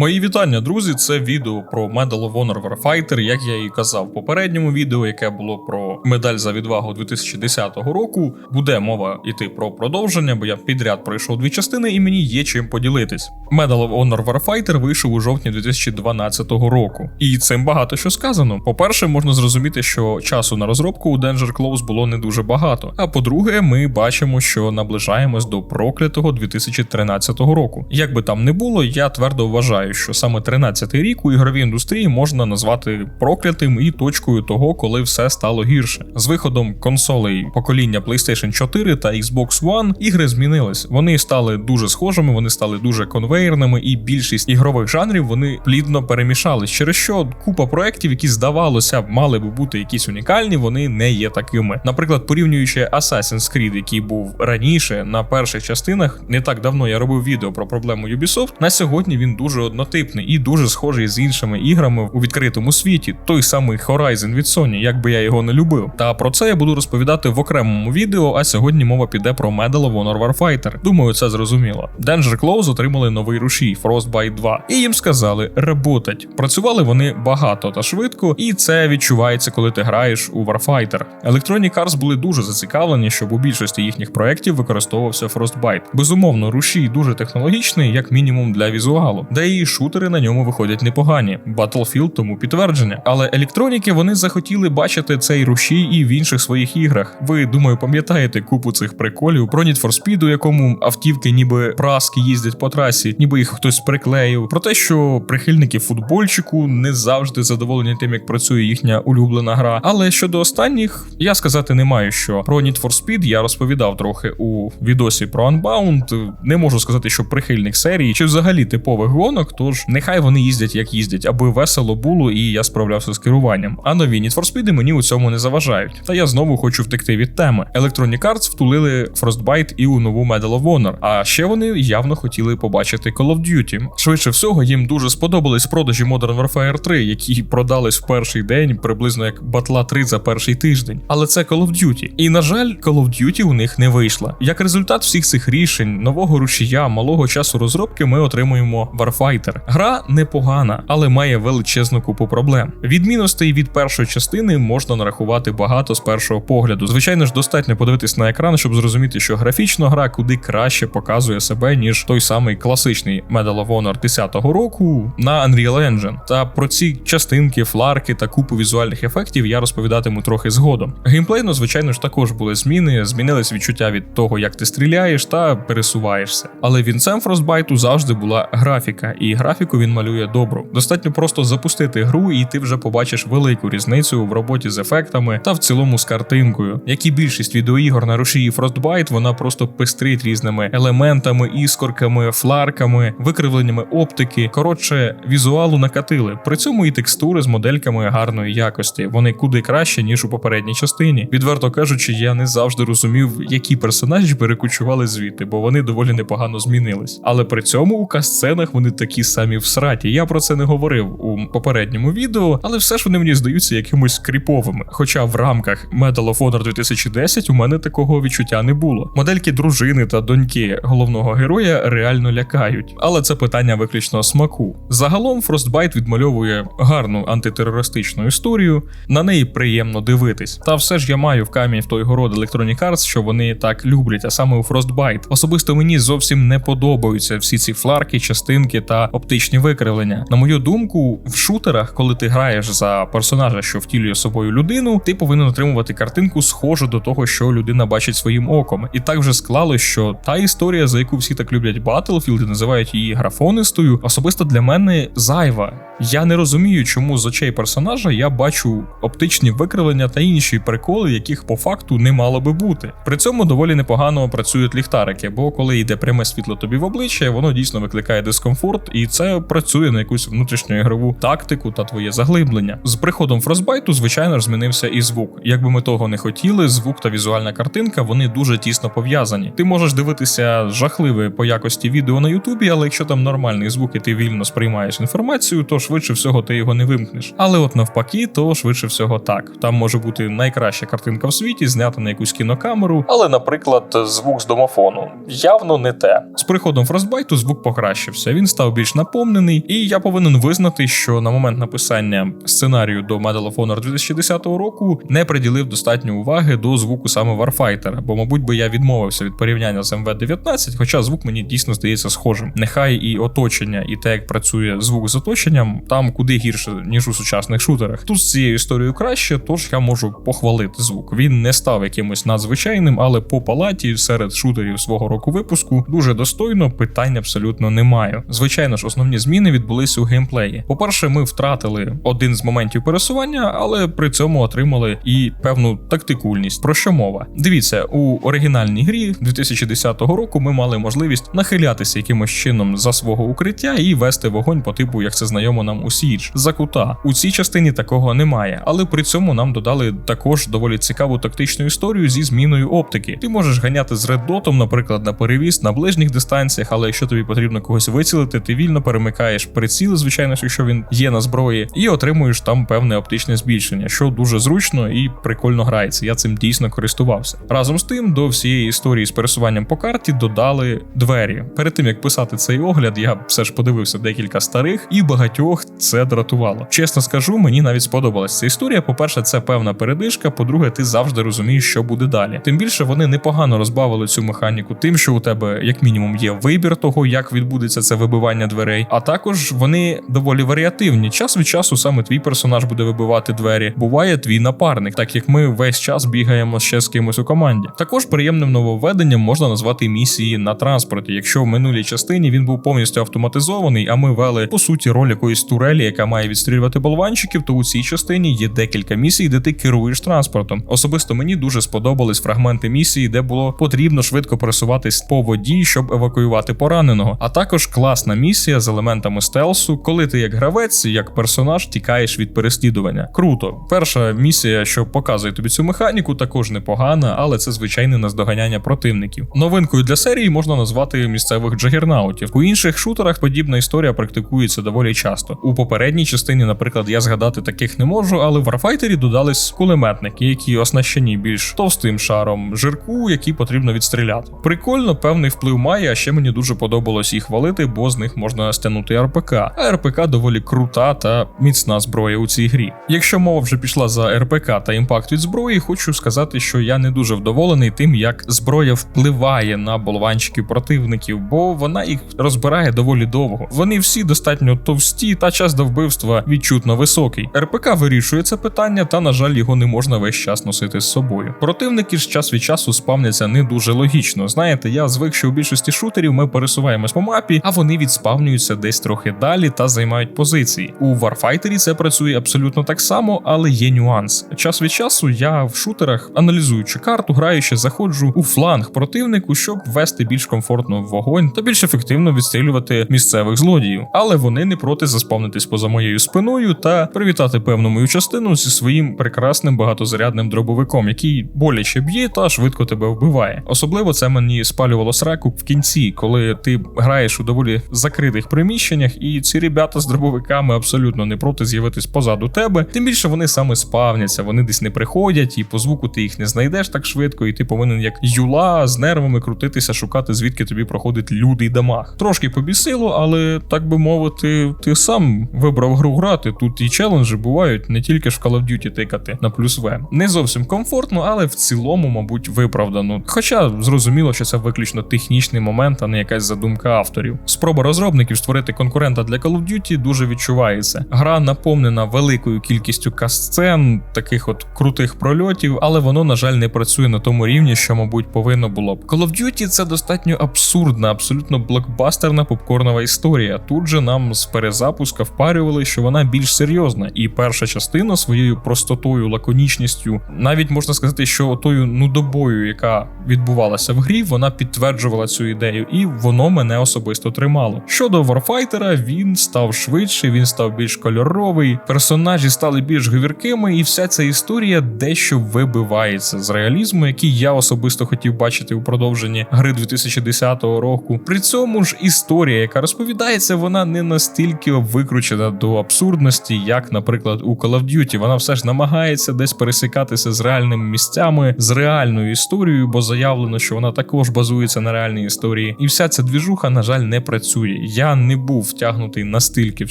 Мої вітання, друзі. Це відео про Medal of Honor Warfighter, як я і казав в попередньому відео, яке було про медаль за відвагу 2010 року. Буде мова йти про продовження, бо я підряд пройшов дві частини і мені є чим поділитись. Medal of Honor Warfighter вийшов у жовтні 2012 року. І цим багато що сказано. По-перше, можна зрозуміти, що часу на розробку у Danger Close було не дуже багато. А по-друге, ми бачимо, що наближаємось до проклятого 2013 року. Як би там не було, я твердо вважаю, що саме 13-й рік у ігровій індустрії можна назвати проклятим і точкою того, коли все стало гірше. З виходом консолей покоління PlayStation 4 та Xbox One ігри змінились. Вони стали дуже схожими, вони стали дуже конвейерними, і більшість ігрових жанрів вони плідно перемішались. Через що купа проєктів, які здавалося б мали би бути якісь унікальні, вони не є такими. Наприклад, порівнюючи Assassin's Creed, який був раніше на перших частинах, не так давно я робив відео про проблему Ubisoft, На сьогодні він дуже однотипний і дуже схожий з іншими іграми у відкритому світі. Той самий Horizon від Sony, як би я його не любив. Та про це я буду розповідати в окремому відео. А сьогодні мова піде про Medal of Honor Warfighter. Думаю, це зрозуміло. Danger Close отримали новий рушій Frostbite 2, і їм сказали работать. Працювали вони багато та швидко, і це відчувається, коли ти граєш у Warfighter. Electronic Arts були дуже зацікавлені, щоб у більшості їхніх проєктів використовувався Frostbite. Безумовно, рушій дуже технологічний, як мінімум для візуалу, де і шутери на ньому виходять непогані. Battlefield тому підтвердження. Але електроніки вони захотіли бачити цей рушій і в інших своїх іграх. Ви думаю, пам'ятаєте купу цих приколів про Need for Speed, у якому автівки, ніби праски їздять по трасі, ніби їх хтось приклеїв. Про те, що прихильники футбольчику не завжди задоволені тим, як працює їхня улюблена гра. Але щодо останніх, я сказати не маю, що про Need for Speed я розповідав трохи у відосі про Unbound. Не можу сказати, що прихильник серії чи взагалі типових гонок, тож нехай вони їздять як їздять, аби весело було і я справлявся з керуванням. А нові Need for Speed мені у цьому не заважають. Та я знову хочу втекти від теми. Electronic Arts втулили Frostbite і у нову Medal of Honor. А ще вони явно хотіли побачити Call of Duty. Швидше всього, їм дуже сподобались продажі Modern Warfare 3, які продались в перший день, приблизно як Батла 3 за перший тиждень. Але це Call of Duty. І на жаль, Call of Duty у них не вийшла. Як результат всіх цих рішень, нового рушія, малого часу розробки, ми отримуємо Warfighter. Гра непогана, але має величезну купу проблем. Відмінностей від першої частини можна нарахувати багато з першого погляду. Звичайно ж, достатньо подивитись на екран, щоб зрозуміти, що графічно гра куди краще показує себе, ніж той самий класичний Medal of Honor 10-го року на Unreal Engine. Та про ці частинки, фларки та купу візуальних ефектів я розповідатиму трохи згодом. Геймплейно, звичайно ж, також були зміни, змінились відчуття від того, як ти стріляєш та пересуваєшся. Але вінцем Frostbite завжди була графіка, і графіку він малює добру. Достатньо просто запустити гру, і ти вже побачиш велику різницю в роботі з ефектами та в цілому з картинкою. Як і більшість відеоігор на рушії Frostbite, вона просто пестрить різними елементами, іскорками, фларками, викривленнями оптики. Коротше, візуалу накатили. При цьому і текстури з модельками гарної якості. Вони куди краще, ніж у попередній частині. Відверто кажучи, я не завжди розумів, які персонажі перекочували звідти, бо вони доволі непогано змінились. Але при цьому у касценах вони такі самі в сраті. Я про це не говорив у попередньому відео, але все ж вони мені здаються якимось кріповими. Хоча в рамках Medal of Honor 2010 у мене такого відчуття не було. Модельки дружини та доньки головного героя реально лякають, але це питання виключно смаку. Загалом Frostbite відмальовує гарну антитерористичну історію, на неї приємно дивитись. Та все ж я маю в камінь в той город Electronic Arts, що вони так люблять, а саме у Frostbite. Особисто мені зовсім не подобаються всі ці фларки, частинки та оптичні викривлення. На мою думку, в шутерах, коли ти граєш за персонажа, що втілює собою людину, ти повинен отримувати картинку схожу до того, що людина бачить своїм оком. І так вже склалось, що та історія, за яку всі так люблять Battlefield і називають її графонистою, особисто для мене зайва. Я не розумію, чому з очей персонажа я бачу оптичні викривлення та інші приколи, яких по факту не мало би бути. При цьому доволі непогано працюють ліхтарики, бо коли йде пряме світло тобі в обличчя, воно дійсно викликає дискомфорт, і це працює на якусь внутрішню ігрову тактику та твоє заглиблення. З приходом Frostbite, звичайно змінився і звук. Якби ми того не хотіли, звук та візуальна картинка вони дуже тісно пов'язані. Ти можеш дивитися жахливе по якості відео на Ютубі, але якщо там нормальний звук і ти вільно сприймаєш інформацію, то швидше всього ти його не вимкнеш. Але от навпаки, то швидше всього так. Там може бути найкраща картинка в світі, знята на якусь кінокамеру, але, наприклад, звук з домофону явно не те. З приходом Frostbite звук покращився. Він став більш наповнений, і я повинен визнати, що на момент написання сценарію до Medal of Honor 2010 року не приділив достатньо уваги до звуку саме Warfighter, бо, мабуть, би я відмовився від порівняння з МВ-19, хоча звук мені дійсно здається схожим. Нехай і оточення, і те, як працює звук з оточенням, там куди гірше, ніж у сучасних шутерах. Тут з цією історією краще, тож я можу похвалити звук. Він не став якимось надзвичайним, але по палаті серед шутерів свого року випуску дуже достойно, питань абсолютно немає. Звичайно ж, основні зміни відбулися у геймплеї. По-перше, ми втратили один з моментів пересування, але при цьому отримали і певну тактикульність. Про що мова? Дивіться, у оригінальній грі 2010 року ми мали можливість нахилятися якимось чином за свого укриття і вести вогонь по типу, як це знайомо нам у Siege, за кута. У цій частині такого немає, але при цьому нам додали також доволі цікаву тактичну історію зі зміною оптики. Ти можеш ганяти з реддотом, наприклад, на перевіз на ближніх дистанціях, але якщо тобі потрібно когось вицілити, ти вільно перемикаєш приціл, звичайно, якщо він є на зброї, і отримуєш там певне оптичне збільшення, що дуже зручно і прикольно грається. Я цим дійсно користувався. Разом з тим, до всієї історії з пересуванням по карті додали двері. Перед тим як писати цей огляд, я все ж подивився декілька старих, і багатьох це дратувало. Чесно скажу, мені навіть сподобалася ця історія. По-перше, це певна передишка. По-друге, ти завжди розумієш, що буде далі. Тим більше вони непогано розбавили цю механіку, тим, що у тебе, як мінімум, є вибір того, як відбудеться це вибивання дверей. А також вони доволі варіативні. Час від часу саме твій персонаж буде вибивати двері. Буває твій напарник, так як ми весь час бігаємо ще з кимось у команді. Також приємним нововведенням можна назвати місії на транспорті. Якщо в минулій частині він був повністю автоматизований, а ми вели по суті роль якоїсь турелі, яка має відстрілювати болванчиків, то у цій частині є декілька місій, де ти керуєш транспортом. Особисто мені дуже сподобались фрагменти місії, де було потрібно швидко пересуватись по воді, щоб евакуювати пораненого. А також класна місія з елементами стелсу, коли ти як гравець, як персонаж тікаєш від переслідування. Круто. Перша місія, що показує тобі цю механіку, також непогана, але це звичайне наздоганяння противників. Новинкою для серії можна назвати місцевих джагернаутів. У інших шутерах подібна історія практикується доволі часто. У попередній частині, наприклад, я згадати таких не можу, але в Warfighter додались кулеметники, які оснащені більш товстим шаром жирку, який потрібно відстріляти. Прикольно, певний вплив має, а ще мені дуже подобалось їх валити, бо з них можна стягнути РПК. А РПК доволі крута та міцна зброя у цій грі. Якщо мова вже пішла за РПК та імпакт від зброї, хочу сказати, що я не дуже вдоволений тим, як зброя впливає на болванчиків противників, бо вона їх розбирає доволі довго. Вони всі достатньо товсті, та час до вбивства відчутно високий. РПК вирішує це питання, та на жаль, його не можна весь час носити з собою. Противники ж час від часу спавняться не дуже логічно. Знаєте, я звик, що у більшості шутерів ми пересуваємось по мапі, а вони відспавнюються десь трохи далі та займають позиції. У Warfighter це працює абсолютно так само, але є нюанс. Час від часу я в шутерах, аналізуючи карту, граючи, заходжу у фланг противнику, щоб ввести більш комфортно вогонь та більш ефективно відстрілювати місцевих злодіїв. Але вони не проти заспавнитись поза моєю спиною та привітати певну мою частину зі своїм прекрасним багатозарядним дробовиком, який боляче б'є та швидко тебе вбиває. Особливо це мені спалювало сраку в кінці, коли ти граєш у доволі закритих приміщеннях, і ці ребята з дробовиками абсолютно не проти з'явитись позаду тебе. Тим більше вони саме спавняться, вони десь не приходять, і по звуку ти їх не знайдеш так швидко, і ти повинен як юла з нервами крутитися, шукати звідки тобі проходить лютий дамаг. Трошки побісило, але так би мовити, ти сам вибрав гру грати. Тут і челенджі бувають не тільки ж в Call of Duty тикати на плюс В. Не зовсім комфортно, але в цілому, мабуть, виправдано. Хоча зрозуміло, що це виключно технічний момент, а не якась задумка авторів. Спроба розробників створити конкурента для Call of Duty дуже відчувається. Гра наповнена великою кількістю касцен, таких от крутих прольотів, але воно, на жаль, не працює на тому рівні, що, мабуть, повинно було б. Call of Duty це достатньо абсурдна, абсолютно блокбастерна попкорнова історія. Тут же нам з перезапуска впарювали, що вона більш серйозна, і перша частина своєю простотою, лаконічністю, навіть можна сказати, що тою нудобою, яка відбувалася в грі, вона підтверджувала цю ідею, і воно мене особисто тримало. Щодо Warfighter, він став швидший, він став більш кольоровий, персонажі стали більш говіркими, і вся ця історія дещо вибивається з реалізму, який я особисто хотів бачити у продовженні гри 2010 року. При цьому ж історія, яка розповідається, вона не настільки викручена до абсурдності, як, наприклад, у Call of Duty. Вона все ж намагається десь пересікатися з реальними місцями, з реальною історією, бо заявлено, що вона також базується на реальній історії. І вся ця двіжуха, на жаль, не працює. Я не був втягнутий настільки в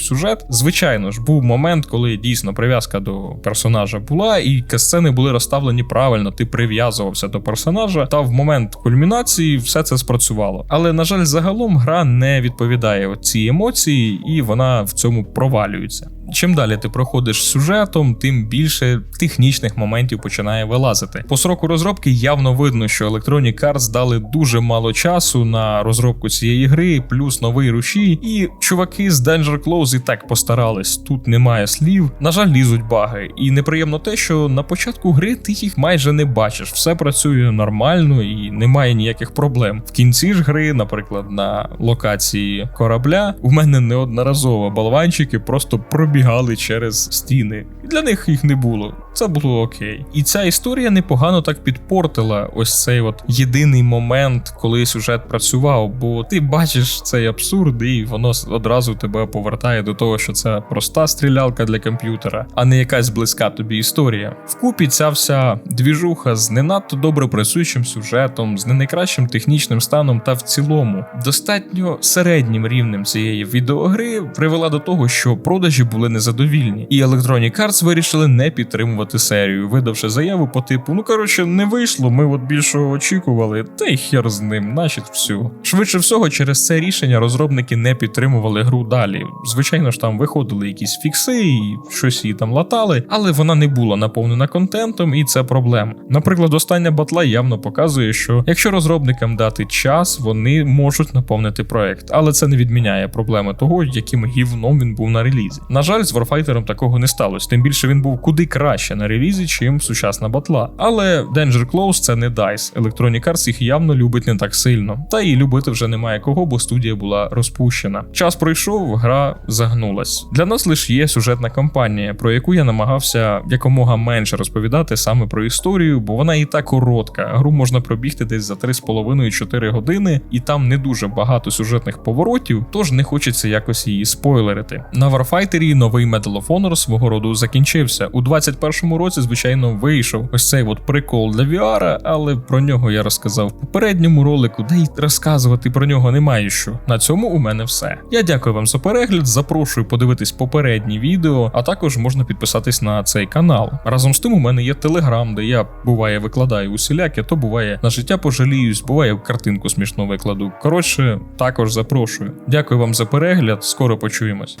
сюжет. Звичайно ж, був момент, коли дійсно прив'язка до персонажа була, і касцени були розставлені правильно. Ти прив'язувався до персонажа, та в момент кульмінації все це спрацювало. Але на жаль, загалом гра не відповідає цій емоції, і вона в цьому провалюється. Чим далі ти проходиш сюжетом, тим більше технічних моментів починає вилазити. По сроку розробки явно видно, що Electronic Arts дали дуже мало часу на розробку цієї гри, плюс новий рушій, і чуваки з Danger Close і так постарались. Тут немає слів. На жаль, лізуть баги. І неприємно те, що на початку гри ти їх майже не бачиш. Все працює нормально і немає ніяких проблем. В кінці ж гри, наприклад, на локації корабля, у мене неодноразово болванчики просто пробігали через стіни. Для них їх не було. Це було окей. І ця історія непогано так підпортила ось цей от єдиний момент, коли сюжет працював, бо ти бачиш цей абсурд, і воно одразу тебе повертає до того, що це проста стрілялка для комп'ютера, а не якась близька тобі історія. Вкупі ця вся двіжуха з не надто добре працюючим сюжетом, з не найкращим технічним станом та в цілому достатньо середнім рівнем цієї відеогри привела до того, що продажі були незадовільні, і Electronic Arts вирішили не підтримувати серію, видавши заяву по типу: ну коротше, не вийшло, ми от більшого очікували, та й хер з ним, значить, всю. Швидше всього, через це рішення розробники не підтримували гру далі. Звичайно ж, там виходили якісь фікси і щось її там латали, але вона не була наповнена контентом, і це проблема. Наприклад, остання батла явно показує, що якщо розробникам дати час, вони можуть наповнити проект, але це не відміняє проблеми того, яким гівном він був на релізі. На жаль, з Warfighter такого не сталося, тим більше він був куди краще на релізі, чим сучасна батла. Але Danger Close це не DICE. Electronic Arts їх явно любить не так сильно. Та і любити вже немає кого, бо студія була розпущена. Час пройшов, гра загнулась. Для нас лише є сюжетна кампанія, про яку я намагався якомога менше розповідати саме про історію, бо вона і так коротка. Гру можна пробігти десь за 3,5-4 години, і там не дуже багато сюжетних поворотів, тож не хочеться якось її спойлерити. На Warfighter новий Medal of Honor свого роду закінчився. У 21-му році, звичайно, вийшов ось цей от прикол для VR, але про нього я розказав в попередньому ролику, де й розказувати про нього немає що. На цьому у мене все. Я дякую вам за перегляд, запрошую подивитись попередні відео, а також можна підписатись на цей канал. Разом з тим, у мене є телеграм, де я буває викладаю усіляке, то буває на життя пожаліюсь, буває картинку смішно викладу. Коротше, також запрошую. Дякую вам за перегляд, скоро почуємось.